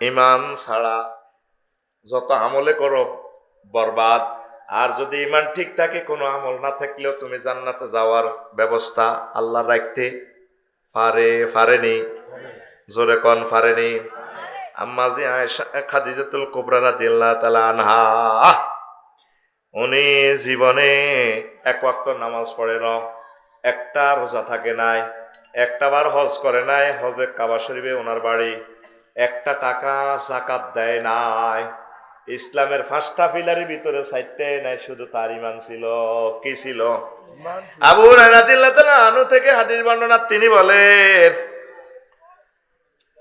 ইমান ছাড়া যত আমলে করো, বরবাদ। আর যদি ইমান ঠিক থাকে, কোনো আমল না থাকলেও তুমি জান্নাতে যাওয়ার ব্যবস্থা আল্লাহ রাখতে পারে, পারেনি। জোরে কন, পারেনি। আম্মাজি খাদিজাতুল কুবরা রাদিয়াল্লাহু তাআলা আনহা। উনি জীবনে এক নামাজ পড়ে না, একটা রোজা থাকে নাই, একটা বার হজ করে নাই, হজে কাবা শরীফে ওনার বাড়ি একটা টাকা জাকাত দেয় নাই। ইসলামের পাঁচটা পিলারের ভিতরে সাইডটাই নাই শুধু তার ইমান ছিল। কি ছিল? আবু আনু থেকে হাদিস বর্ণনা তিনি বলেন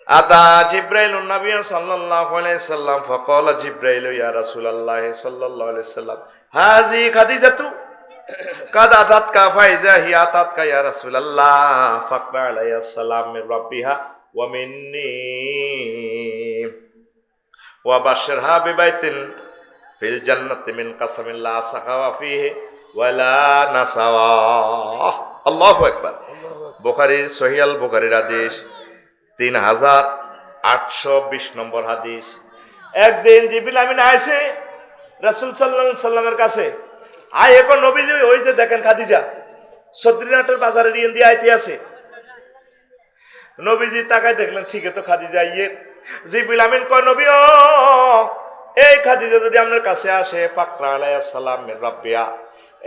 আতা জিব্রাইল নবী সাল্লাল্লাহু আলাইহি সাল্লাম ফাকালা জিব্রাইল ইয়া রাসূলুল্লাহ সাল্লাল্লাহু আলাইহি সাল্লাম হাজি খাদিজাতু কাদ আতাতকা ফাইজা হি আতাতকা ইয়া রাসূলুল্লাহ ফাকরা আলাইহিস সালাম মির রাব্বিহা। ওয়া ওয়া বাশশিরহা বিবাইতিন ফিল জান্নাতি মিন কাসামিন লা সাখাওয়া ফিহি ওয়ালা নাসাওয়া। আল্লাহু আকবার। বুখারীর সহিহ বুখারীর হাদিস তিন হাজার আটশো বিশ নম্বর হাদিস। একদিন জিবিল আমিন আয়সে রাসুল সাল্লাহ সাল্লামের কাছে, আয় এখন নবীজি, ওই যে দেখেন খাদিজা, সদ্রিনাটের বাজারে নিয়ে দিয়ে আইতে আসে। নবীজি তাকায় দেখলেন, ঠিকই তো খাদিজা ইয়ে। জি বিলামিন কয়, নবী এই খাদিজা যদি আপনার কাছে আসে পাকরা আলাইয়া সালাম রাব্বিয়া।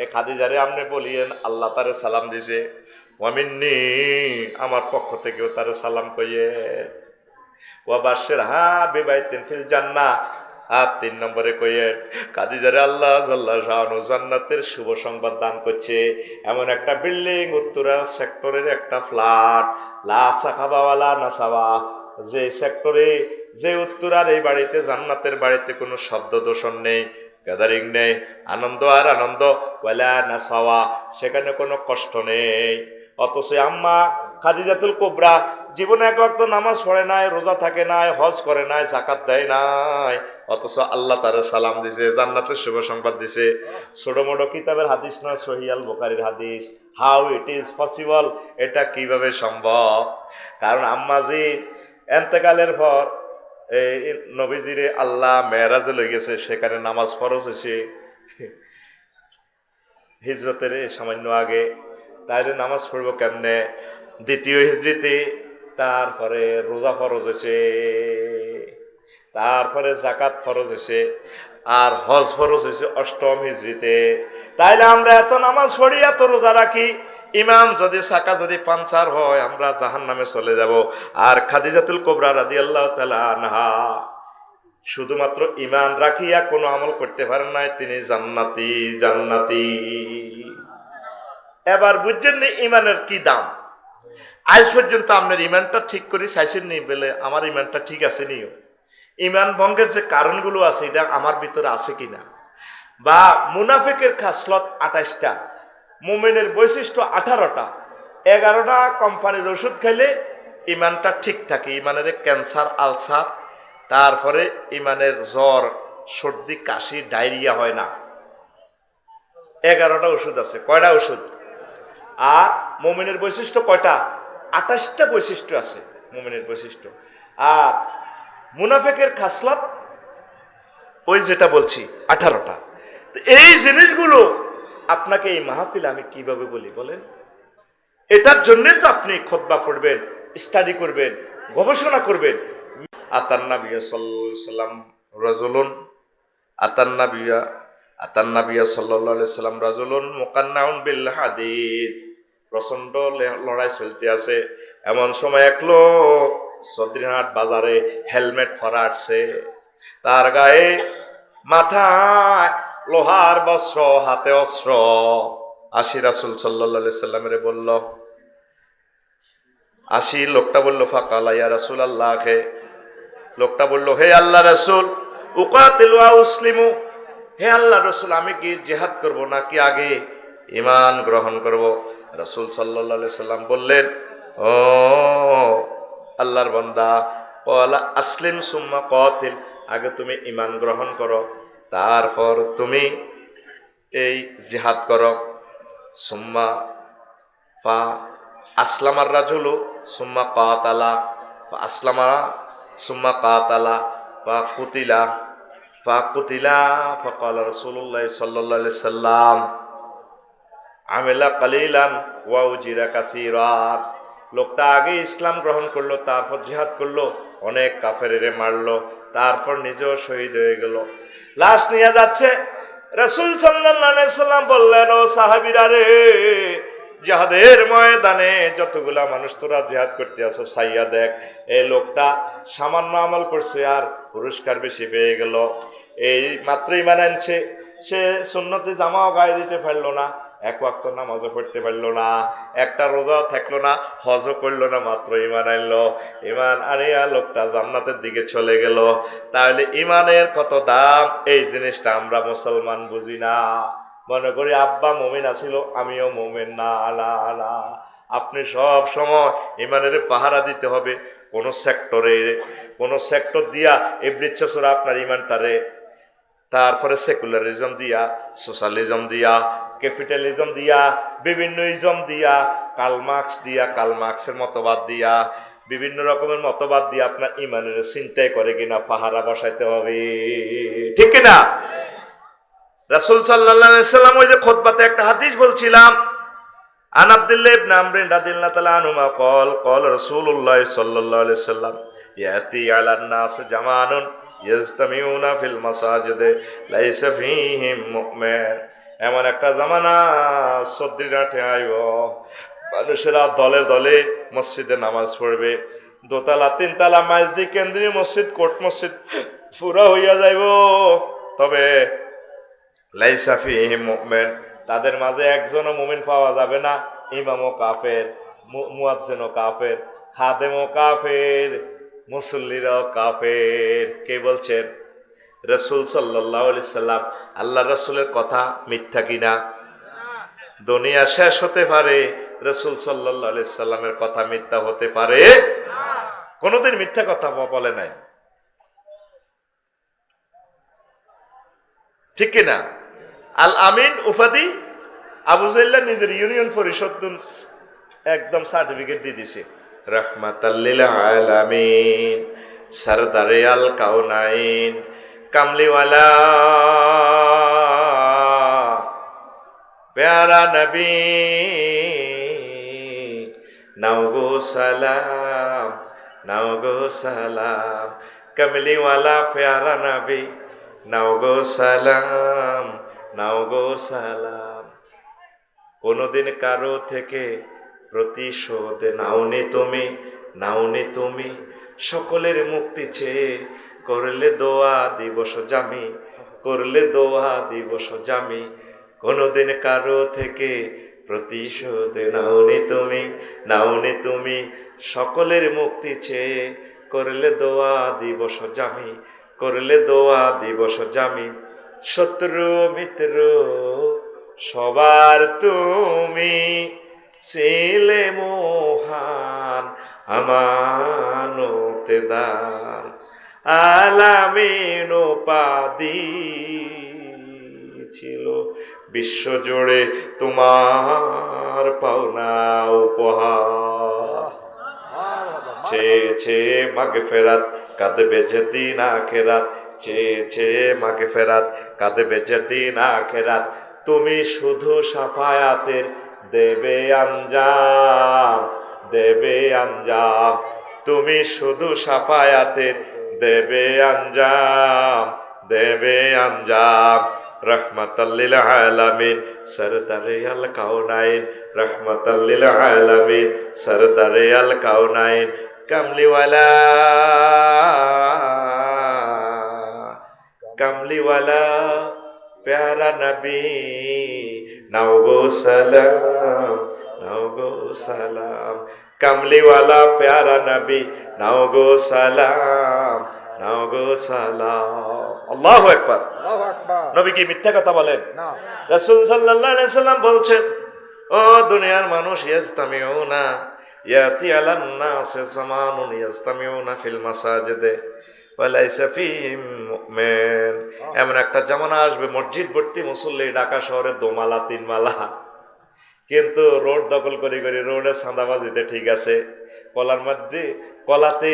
এই খাদিজারে আপনি বলিয়েন, আল্লাহ তারে সালাম দিছে। ওয়ামিননি আমার পক্ষ থেকেও তারে সালাম কইয়ে ওয়াবাসের হা বেবাইতেন ফিল জান্না আর তিন নম্বরে কইয়ে কাদিজারে আল্লাহ জাল্লাহ শাহানু জান্নাতের শুভ সংবাদ দান করছে। এমন একটা বিল্ডিং, উত্তরা সেক্টরের একটা ফ্ল্যাট। লা সাখাবাওয়ালা নাসাবা। যে সেক্টরে, যে উত্তরার এই বাড়িতে, জান্নাতের বাড়িতে কোনো শব্দ দূষণ নেই গ্যাদারিং নেই, আনন্দ আর আনন্দ ওয়ালা নাসাওয়া, সেখানে কোনো কষ্ট নেই। অথচ আম্মা খাদিজাতুল কোবরা, জীবনে এক ওয়াক্ত নামাজ পড়ে নাই, রোজা থাকে নাই, হজ করে নাই জাকাত দেয় নাই। অথচ আল্লাহ তারা সালাম দিছে, জান্নাতের শুভ সংবাদ দিছে। ছোট মোটো কিতাবের হাদিস নয়, সহিয়াল বোকারির হাদিস। হাউ ইট ইজ পসিবল এটা কীভাবে সম্ভব? কারণ আম্মাজি এন্তেকালের পর এই নবীজিরে আল্লাহ মেয়েরাজে লই গেছে, সেখানে নামাজ ফরজ হয়েছে। হিজরতের সামান্য আগে, তাইলে নামাজ পড়ব কেমনে? দ্বিতীয় হিজড়িতে, তারপরে রোজা ফরজ হয়েছে, তারপরে জাকাত ফরজ হয়েছে, আর হজ ফরজ হয়েছে অষ্টম হিজড়িতে। তাইলে আমরা এত নামাজ পড়ি, এত রোজা রাখি, ইমাম যদি সাকা যদি পাঞ্চার হয়, আমরা জাহান নামে চলে যাব। আর খাদিজাতুল কোবরা রাদি আল্লাহ তালা শুধুমাত্র ইমান রাখিয়া কোনো আমল করতে পারেন নাই, তিনি জান্নাতি জান্নাতি। এবার বুঝছেন ইমানের কি দাম? আজ পর্যন্ত আপনার ইমানটা ঠিক করে চাইছেন নি বলে আমার ইমানটা ঠিক আছে নিও। ইমান ভঙ্গের যে কারণগুলো আছে, এটা আমার ভিতরে আছে কি না বা মুনাফিকের খাসলত আঠাশটা, মোমেনের বৈশিষ্ট্য আঠারোটা, এগারোটা কোম্পানির ওষুধ খাইলে ইমানটা ঠিক থাকে, ইমানের ক্যান্সার, আলসার, তারপরে ইমানের জ্বর, সর্দি, কাশি, ডায়রিয়া হয় না। এগারোটা ওষুধ আছে, কয়টা ওষুধ? আর মোমিনের বৈশিষ্ট্য কয়টা? আঠাশটা বৈশিষ্ট্য আছে, মোমেনের বৈশিষ্ট্য। আর মুনাফেকের খাসলত, ওই যেটা বলছি, আঠারোটা। এই জিনিসগুলো আপনাকে এই মাহফিল আমি কীভাবে বলি বলেন? এটার জন্যে তো আপনি খোদবা পড়বেন স্টাডি করবেন, গবেষণা করবেন। আতান্না বিয়া সাল্লাম রাজুলুন আতান্না বিয়া আতান্না বিয়া সাল্লাহ সাল্লাম রাজুলুন মোকান্নাউন বিল হাদিদ। প্রচণ্ড লড়াই চলতে আছে। এমন সময় এক লোক সদ্রিহাট বাজারে হেলমেট পরা তার গায়ে মাথায় লোহার বস্ত্র, হাতে অস্ত্র। আশি রাসুল সাল্লামের বলল আশি লোকটা বলল, ফাঁকালা ইয়া রাসুল আল্লাহকে লোকটা বলল, হে আল্লাহ রসুল, উকাতিল উসলিমু। হে আল্লাহ রসুল, আমি কি জেহাদ করব নাকি আগে ইমান গ্রহণ করব? রসুল সাল্লাহ সাল্লাম বললেন, ও আল্লাহর বন্দা কলা আসলিম সুম্মা কতিল আগে তুমি ইমান গ্রহণ করো, তারপর তুমি এই জেহাদ করো। সুম্মা ফা আসলামার রাজুলু, সুম্মা কাতালা আসলামা, সুম্মা কাতালা বা কুতিলা, ফা কুতিলা ফকাল রসুল্লাহ সাল্লাহ সাল্লাম। আমেলা কালিলান ওয়া উজিরা কাসিরাত লোকটা আগে ইসলাম গ্রহণ করল, তারপর জিহাদ করল, অনেক কাফেরে মারলো, তারপর নিজেও শহীদ হয়ে গেল। লাশ নিয়ে যাচ্ছে, রসুল সাল্লাম বললেন, ও সাহাবিরা রে, জিহাদের ময়দানে যতগুলা মানুষ তোরা জিহাদ করতে আসো, সাইয়া দেখ এই লোকটা সামান্য আমল করছে আর পুরস্কার বেশি পেয়ে গেল। এই মাত্রই মানানছে, সে সুন্নতি জামাও গায়ে দিতে পারল না। এক ওয়াক্ত নামাজও পড়তে পারল না, একটা রোজা থাকল না, হজও করল না, মাত্র ইমান আনলো। ইমান আনিয়া লোকটা জান্নাতের দিকে চলে গেল। তাহলে ইমানের কত দাম? এই জিনিসটা আমরা মুসলমান বুঝি না। মনে করি আব্বা মোমেন আছিল, আমিও মোমেন না, আলা আলা। আপনি সব সময় ইমানের পাহারা দিতে হবে কোন সেক্টরে, কোন সেক্টর দিয়া এই বৃক্ষসরা আপনার ইমানটারে তারপরে সেকুলারিজম দিয়া, সোশ্যালিজম দিয়া ক্যাপিটালিজম দিয়া বিভিন্ন ইজম দিয়া কালমার্কস দিয়া কালমার্কসের মতবাদ দিয়া, বিভিন্ন রকমের মতবাদ দিয়ে আপনার ইমানের চিন্তাই করে কিনা, পাহারা বসাইতে হবে। ঠিক কিনা? রাসুল সাল্লাম ওই যে খোদবাতে একটা হাদিস বলছিলাম, আন আব্দুল্লাহ ইবনে আমর রাদিয়াল্লাহু তাআলা আনহুমা কল কল রাসূলুল্লাহ সাল্লাল্লাহু আলাইহি সাল্লাম, ইয়াতি আলান নাস জামানুন, ইয়াজতামিউনা ফিল মাসাজিদে, লাইসা ফীহিম মুমিন। এমন একটা জামানা সর্দি ডাঁটে আইব। মানুষেরা দলে দলে মসজিদে নামাজ পড়বে। দোতলা, তিনতলা মাইজদি কেন্দ্রীয় মসজিদ, কোর্ট মসজিদ, পুরা হইয়া যাইব। তবে লাইসাফি মুমিন, তাদের মাঝে একজনও মুমিন পাওয়া যাবে না। ইমামও কাফের মুয়াজ্জেনও কাফের, খাদেমও কাফের, মুসল্লিরাও কাফের। কে বলছেন? রসুল সাল্লাহ সাল্লাম আল্লাহ রসুলের কথা মিথ্যা কিনা? দুনিয়া শেষ হতে পারে, রসুল সাল্লাহ সাল্লামের কথা মিথ্যা হতে পারে। কোনোদিন মিথ্যা কথা বলে নাই। ঠিক কিনা? আল আমিন উফাদি আবু জাইল্লা নিজের ইউনিয়ন পরিষদ একদম সার্টিফিকেট দিয়ে দিছে। রহমাতাল্লিল আলামিন, সরদারে আল কাউনাইন কামলিওয়ালা প্যারা নবী নাও গো সালাম নাও গো সালাম কমলিওয়ালা প্যারা নবী নাও গো সালাম নাও গো সালাম কোনোদিন কারও থেকে প্রতিশোধ নাওনি তুমি নাওনি তুমি সকলের মুক্তি চেয়ে করলে দোয়া দিবস জামি, করলে দোয়া দিবস জামি। কোনোদিন কারও থেকে প্রতিশোধ নাওনি তুমি নাওনি তুমি। সকলের মুক্তি চেয়ে করলে দোয়া দিবস জামি, করলে দোয়া দিবস জামি। শত্রু, মিত্র, সবার তুমি ছেলে মহান আমানতে দান আলামিন পাদি ছিল। বিশ্বজুড়ে তোমার পাওনা উপহার। চেয়েছে মাগে ফেরাত, কাঁদবে যেদিন আখেরাত চেয়েছে মাগে ফেরাত, কাঁদবে যেদিন আখেরাত তুমি শুধু সাফায়াতের দেবে আঞ্জাম দেবে আঞ্জাম। তুমি শুধু সাফায়াতের দেবে আঞ্জাম দেবে আঞ্জাম। রহমতাল্লিল আলামিন, সরদারে আল কাউনাইন রহমতাল্লিল আলামিন, সরদারে আল কাউনাইন কামলিওয়ালা কামলিওয়ালা, প্যারা নবী নাও সালাম সালাম। কামলিওয়ালা প্যারা নবী নাও গো সালাম নাও গো সালাম আল্লাহু আকবার আল্লাহু আকবার নবী কি মিথ্যা কথা বলেন না রাসূল সাল্লাল্লাহু আলাইহি সাল্লাম বলছেন ও দুনিয়ার মানুষ ইয়াস্তামিউনা ইয়াতি আলান নাস জামানুন ইয়াস্তামিউনা ফিল মাসাজিদে এমন একটা জামানা আসবে মসজিদ ভর্তি মুসল্লি ঢাকা শহরে দোমালা তিনমালা। কিন্তু রোড দখল করে করে রোডে সাঁদাবাজিতে ঠিক আছে। কলার মধ্যে কলাতে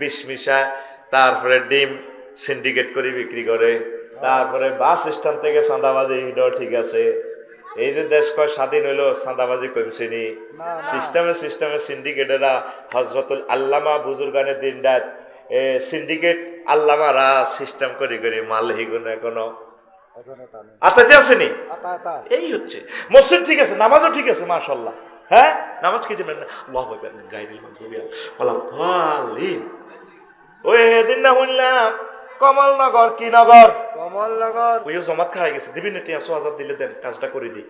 বিষ মিশায় তারপরে ডিম সিন্ডিকেট করে বিক্রি করে। তারপরে বাস স্ট্যান্ড থেকে চাঁদাবাজি এটাও ঠিক আছে। এই যে দেশ কয় স্বাধীন হইল চাঁদাবাজি কমছেনি সিস্টেমে সিস্টেমে সিন্ডিকেটেরা হজরতুল আল্লামা বুজুর্গানের দিন রাত এ সিন্ডিকেট আল্লামারা সিস্টেম করে করে মাল হিগুন এখনও। আতাতে আসেনি এই হচ্ছে। মসজিদ ঠিক আছে নামাজও ঠিক আছে মাশাল্লাহ হ্যাঁ? নামাজ কি দেবেন আল্লাহ আকবার গাইরিল মাগদুবি ওয়ালা দালিন ওই এদিন না শুনলাম কমলনগর কি নগর? কমলনগর। ওই জমাত খাই গেছে দিবি না হাজার দিলে দেন কাজটা করে দিই।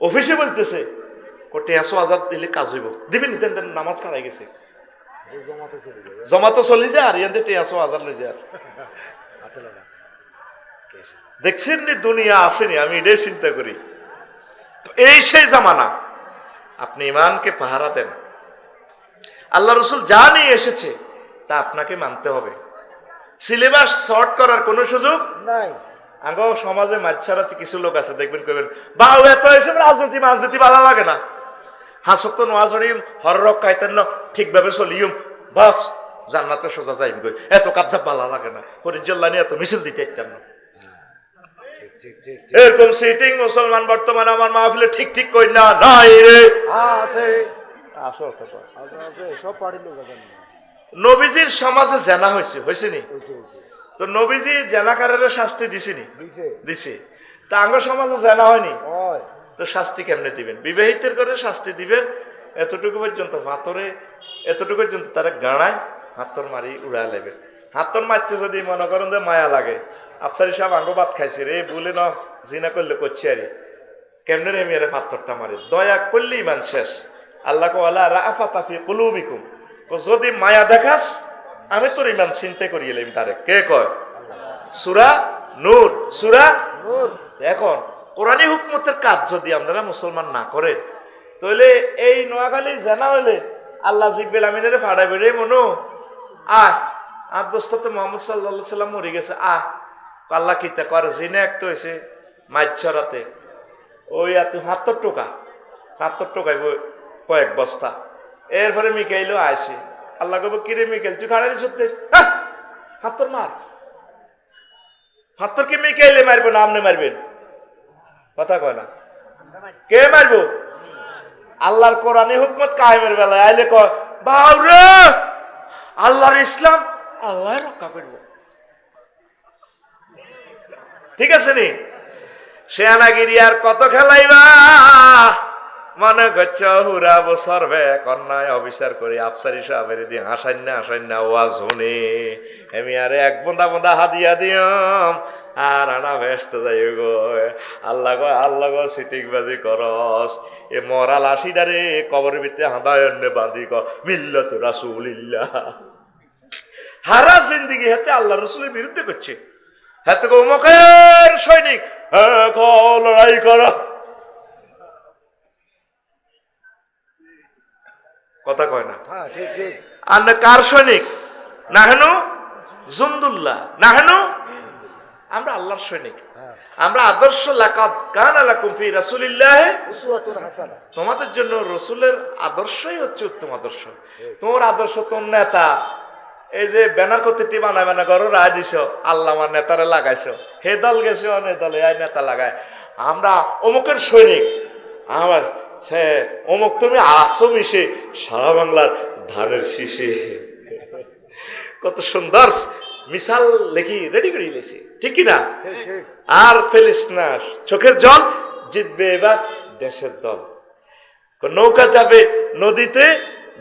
অফিসে বলতেছে হাজার দিলে কাজ হইব। দিবি নি দেন দেন নামাজ খারাই গেছে। জমাতে চলে যায় আর ইয়াতে টিয়াশো হাজার লই যায় দেখছেন নি দুনিয়া আসেনি আমি এটাই চিন্তা করি। তো এই সেই জামানা। আপনি ইমানকে পাহারা দেন। আল্লাহ রসুল যা নিয়ে এসেছে তা আপনাকে মানতে হবে। সিলেবাস শর্ট করার কোনো সুযোগ নাই। আগ সমাজে মাছারাতে কিছু লোক আছে দেখবেন কবেন বা এত এসব রাজনীতি রাজনীতি ভালো লাগে না। হাসক তো নোয়াজ হরিম হররক কাইতেন না ঠিকভাবে চলিম বাস জান্নাতে সোজা যাইম কই। এত কাবজা ভালো লাগে না। হরিজল্লা নিয়ে এত মিছিল দিতে ইত্যান না। এরকম সিটিং মুসলমান বর্তমানে আমার মাহফিলে ঠিক ঠিক কই না? নাই রে। আছে। আসো আছে আছে সব পার্টির লোক আছে। নবীজির সমাজে জেনা হয়েছে হয়েছে নি? তো নবীজি জেনাকারের শাস্তি দিছিনি দিছে। দিছে। তা আঙ্গ সমাজে জেনা হয়নি? তো শাস্তি কেমনে দিবেন? বিবাহিতের করে শাস্তি দিবেন? এতটুকু পর্যন্ত হাতরে এতটুকু পর্যন্ত তারা গাড়ায় হাতর মারি উড়া লেবে হাতর মারতে যদি মনে করেন যে মায়া লাগে আফসারি সাহেব আঙ্গ ভাত খাইছে রে, বলে ন জিনা করলে করছি আরে। কেমনে রে মেয়েরে পাথরটা মারি? দয়া করলে ইমান শেষ। আল্লাহ কোয়ালা রাফা তাফি কুলুবিকুম। যদি মায়া দেখাস, আমি তোর ইমান চিন্তা করিয়ে এলাম তারে। কে কয়? সুরা নূর। সুরা নূর। এখন, কোরআনী হুকমতের কাজ যদি আপনারা মুসলমান না করেন তাহলে এই নোয়াখালী জানা হইলে আল্লাহ জিব্বেল আমিনের ফাড়াই বেড়ে মনো আহ, আর দোস্ততে মোহাম্মদ সাল্লা সাল্লাম মরে গেছে। আহ আল্লাহ কিতা করে জিনে একটা হয়েছে মাইছরাতে ওই এত হাত্তর টোকা হাত্তর টোকাই কয়েক বস্তা। এরপরে মিকাইলও আইসে আল্লাহ কব কিরে মিকাইল, তুই খাড়াই সত্যি? হ্যাঁ হাত্তর মার। হাত্তর কি মিকাইলে মারবো না আপনি মারবেন? কথা কয় না। কে মারবো? আল্লাহর কোরআনে হুকমত কায়েমের বেলায়। আইলে কয়, বাউরে, আল্লাহর ইসলাম, আল্লাহ রক্ষা করব। ঠিক আছে নি? সেনাগিরি আর কত খেলাইবা? মনে করছ, হুরা বছর বে কন্যায় অবিচার করি, আফসারি সাহেবের দিয়ে হাসাই না হাসাই না ওয়াজ শুনে। আমি আরে এক বন্ধা বন্ধা হাদিয়া দিয়ম, আর আনা ব্যস্ত যাই গো। আল্লাহ গো আল্লাহ গো সিটিং বাজি করস। এ মরা লাশিদারে কবরের ভিতরে হাঁদায় বাঁধি ক, মিল্লত রাসুলিল্লাহ। হারা জিন্দিগি হাতে আল্লাহ রসুলের বিরুদ্ধে করছে। অমুকের সৈনিক। হ্যাঁ লড়াই করা। কথা কয় না। হ্যাঁ আর না কার সৈনিক? নাহেনু জুন্দুল্লাহ নাহেনু আমরা আল্লাহর সৈনিক। হ্যাঁ। আমরা আদর্শ লাকাত কান আলাকুম ফি রাসূলিল্লাহ। উসওয়াতুন হাসানা। তোমাদের জন্য রসুলের আদর্শই হচ্ছে উত্তম আদর্শ। তোমার আদর্শ তোর নেতা। এই যে ব্যানার করতে টি বানায় বানা করো রায় দিছ আল্লাহ আমার নেতারে লাগাইছো। হে দল গেছে অনে দলে এই নেতা লাগায়। আমরা অমুকের সৈনিক আমার সে অমুক তুমি আসো মিশে সারা বাংলার ধানের শীষে। কত সুন্দর মিশাল লেখি রেডি করে লেছি ঠিক কি না? ঠিক ঠিক। আর ফেলিস না চোখের জল জিতবে এবার দেশের দল। নৌকা যাবে নদীতে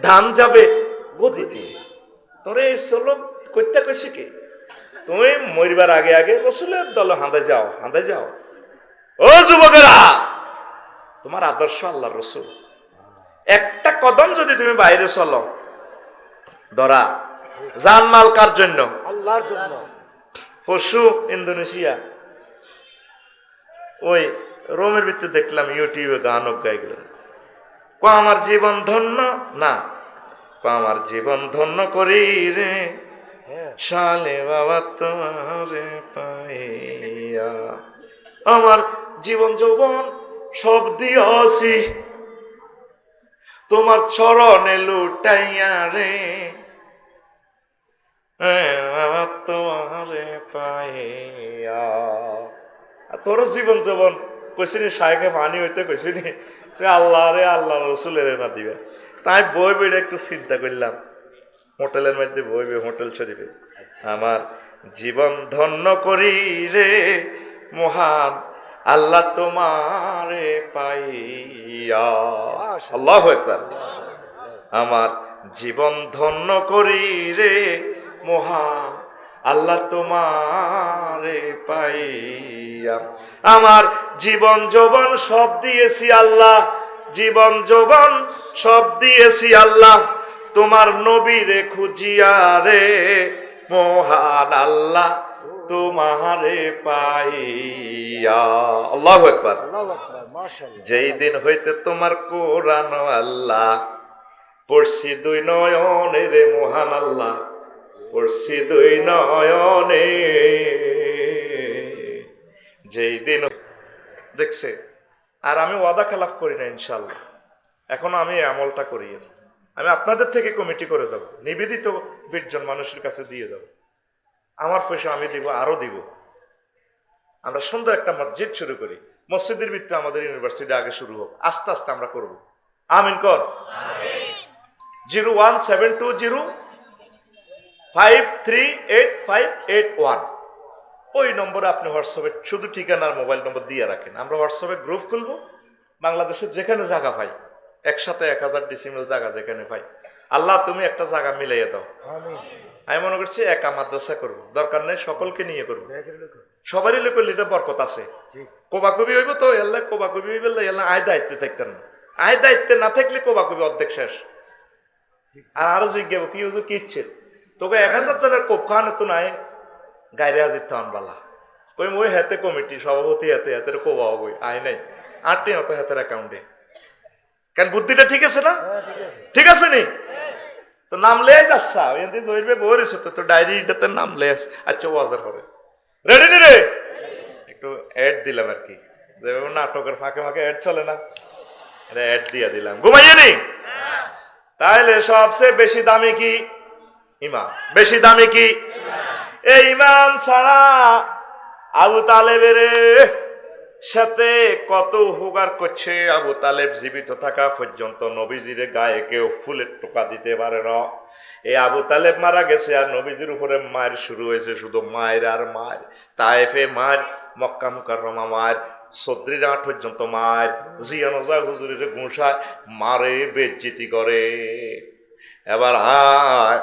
ধান যাবে গদিতে। তোরে এই চলো করতে কইছে কি? তুমি মরিবার আগে আগে রসুলের দল হাঁদে যাও হাঁদে যাও। ও যুবকেরা তোমার আদর্শ আল্লাহ রসুল। একটা কদম যদি তুমি বাইরে চলো ধরা জানমাল কার জন্য? আল্লাহর জন্য। পশু ইন্দোনেশিয়া। ওই রোমের ভিতরে দেখলাম ইউটিউবে গান গাই গেল ক আমার জীবন ধন্য? না। আমার জীবন ধন্য করি রে। হ্যাঁ। শালে বাবা তোমারে পাইয়া। আমার জীবন যৌবন সব দিয়াছি তোমার চরণে লুটাইয়া রে। আমার তোমারে পাইয়া। তোর জীবন জীবন কইছিনি সাহেকে মানি হইতে কইছিনি? তুই আল্লাহ রে আল্লাহ রসুলের না দিবে। তাই বই বইটা একটু চিন্তা করলাম। হোটেলের মধ্যে বই বইবে হোটেল শরীফে আমার জীবন ধন্য করি রে মহান আল্লাহ তোমারে পাইয়া। আল্লাহ একবার আমার জীবন ধন্য করি রে মহান আল্লাহ তোমারে পাইয়া। আমার জীবন যৌবন সব দিয়েছি আল্লাহ। জীবন যৌবন সব দিয়েছি আল্লাহ। তোমার নবীরে খুঁজিয়া রে মহান আল্লাহ তোমারে পাইয়া। আল্লাহ একবার যেই দিন হইতে তোমার কোরআন আল্লাহ পড়ছি দুই নয়নে রে মহান আল্লাহ। পড়ছি দুই নয়নে। যেই দিন দেখছে আর আমি ওয়াদা খেলাফ করি না ইনশাল্লাহ এখনও আমি আমলটা করি। আমি আপনাদের থেকে কমিটি করে যাব নিবেদিত বিশজন মানুষের কাছে দিয়ে যাব। আমার পয়সা আমি দিব আরও দিব। আমরা সুন্দর একটা মসজিদ শুরু করি। মসজিদের ভিত্তিতে আমাদের ইউনিভার্সিটি আগে শুরু হোক আস্তে আস্তে আমরা করব। আমিন কর। Zero one seven two zero five three eight five eight one ওই নম্বরে আপনি হোয়াটসঅ্যাপে শুধু ঠিকানার মোবাইল নম্বর দিয়ে রাখেন। আমরা হোয়াটসঅ্যাপে গ্রুপ খুলবো। বাংলাদেশের যেখানে জায়গা পাই একসাথে এক হাজার ডিসিমেল জায়গা যেখানে পাই আল্লাহ তুমি একটা জায়গা মিলাইয়ে দাও। আমি মনে করছি একা মাদ্রাসা করব। দরকার নেই সকলকে নিয়ে করব। সবারই লোক লিটা বরকত আছে। কোবাকবি হইব তো এল্লা কোবাকবি হইব এল্লা আয় দায়িত্বে থাকতেন না। আয় দায়িত্বে না থাকলে কোবাকবি অর্ধেক শেষ। আর আরও জিজ্ঞাব কি হুজুর কি ইচ্ছে? তোকে এক হাজার জনের কোপ খাওয়ানো তো নাই গাইরে থান বালা। কই মই হেতে কমিটি সভাপতি হেতে হেতের কোবা আয় নাই। আটটি হতো হেতের অ্যাকাউন্টে কেন বুদ্ধিটা ঠিক আছে না? হ্যাঁ ঠিক আছে। নি? তো নাম লে যাচ্ছা এমনি জয়বে বই তো তো ডায়েরিটাতে নাম লে আচ্ছা ওয়াজার করে রেডি নি রে? একটু অ্যাড দিলাম আর কি। যেভাবে নাটকের ফাঁকে ফাঁকে অ্যাড চলে না। এটা অ্যাড দিয়ে দিলাম। ঘুমাইয়ে নি? তাইলে সবচেয়ে বেশি দামি কি? ইমাম। বেশি দামি কি? এই ইমাম ছাড়া আবু তালেবের সাথে কত উপকার করছে? আবু তালেব জীবিত থাকা পর্যন্ত নবীজির গায়ে কেউ ফুলের টোকা দিতে পারে না। এই আবু তালেব মারা গেছে আর নবীজির উপরে মায়ের শুরু হয়েছে শুধু মায়ের আর মায়ের। তাইফে মায়ের, মক্কা মুকাররমা মায়ের, সদ্রির পর্যন্ত মায়ের। জিয়ানজা হুজুরের গুঁসায় মারে বেজ্জিতি করে। এবার আয়।